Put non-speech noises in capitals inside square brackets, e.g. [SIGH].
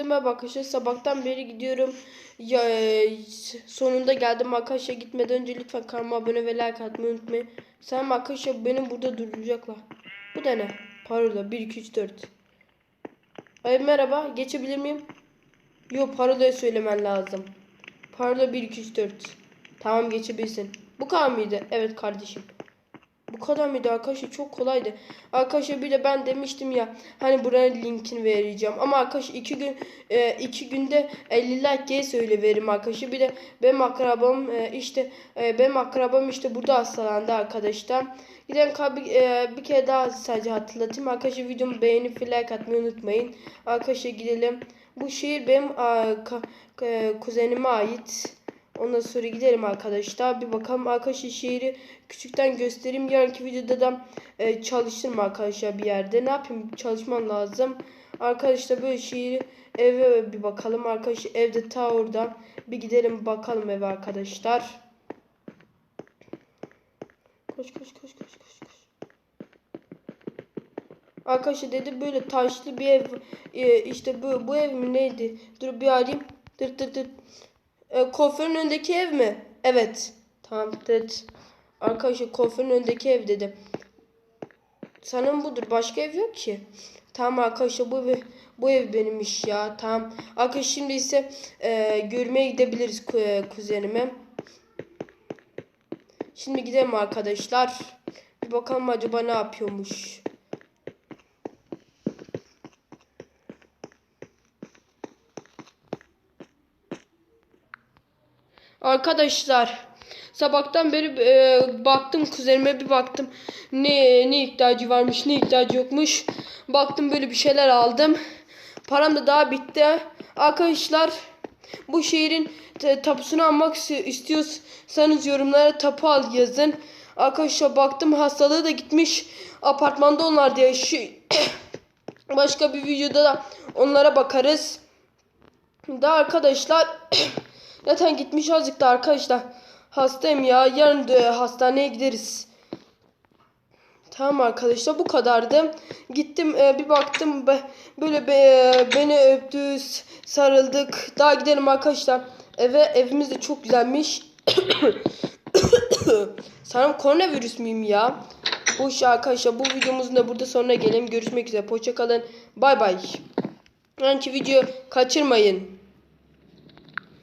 Merhaba arkadaşlar sabahtan beri gidiyorum. Ya, e, sonunda geldim arkadaşlar gitmeden önce lütfen kanalıma abone ve like atmayı unutmayın. Sen arkadaşlar benim burada duracaklar. Bu da ne? Parola 1 2 3 4. Ay merhaba geçebilir miyim? Yok parolayı söylemen lazım. Parola 1 2 3 4. Tamam geçebilirsin. Bu kadar mıydı? Evet kardeşim. Bu kadar mıydı arkadaşlar? Çok kolaydı. Arkadaşlar bir de ben demiştim ya hani buranın linkini vereceğim. Ama arkadaşlar iki gün e, iki günde 50 like diye söyle verim arkadaşlar. Bir de benim akrabam e, işte e, benim akrabam işte burada hastalandı arkadaşlar. Giden bir, e, bir kere daha sadece hatırlatayım. Arkadaşlar videomu beğenip like atmayı unutmayın. Arkadaşlar gidelim. Bu şehir benim a, ka- kuzenime ait. Ondan sonra gidelim arkadaşlar. Bir bakalım arkadaşlar şehri küçükten göstereyim. Yarınki videoda da e, çalışırım arkadaşlar bir yerde. Ne yapayım? Çalışmam lazım. Arkadaşlar böyle şehri eve bir bakalım. Arkadaşlar evde ta oradan bir gidelim bakalım eve arkadaşlar. Koş koş koş koş koş koş. Arkadaşlar dedi böyle taşlı bir ev e, işte bu, bu ev mi neydi? Dur bir arayayım. Dır dır dır. E, kuaförün önündeki ev mi? Evet. Tamam dedi. Arkadaşlar kuaförün önündeki ev dedi. Sanırım budur. Başka ev yok ki. Tamam arkadaşlar bu ev, bu ev benimmiş ya. Tamam. Arkadaşlar şimdi ise e, görmeye gidebiliriz ku, e, kuzenime. Şimdi gidelim arkadaşlar. Bir bakalım acaba ne yapıyormuş. Arkadaşlar sabahtan beri e, baktım kuzenime bir baktım. Ne ne ihtiyacı varmış ne ihtiyacı yokmuş. Baktım böyle bir şeyler aldım. Param da daha bitti. Arkadaşlar bu şehrin tapusunu almak istiyorsanız yorumlara tapu al yazın. Arkadaşlar baktım hastalığı da gitmiş. Apartmanda onlar diye şu [COUGHS] başka bir videoda da onlara bakarız. Da arkadaşlar [COUGHS] Zaten gitmiş azıcık da arkadaşlar. Hastayım ya. Yarın da hastaneye gideriz. Tamam arkadaşlar bu kadardı. Gittim e, bir baktım be, böyle be, beni öptü sarıldık. Daha gidelim arkadaşlar. Eve evimiz de çok güzelmiş. [COUGHS] Sanırım koronavirüs müyüm ya? Bu iş arkadaşlar bu videomuzun da burada sonuna gelelim. Görüşmek üzere. Hoşçakalın. Bay bay. Önce video kaçırmayın.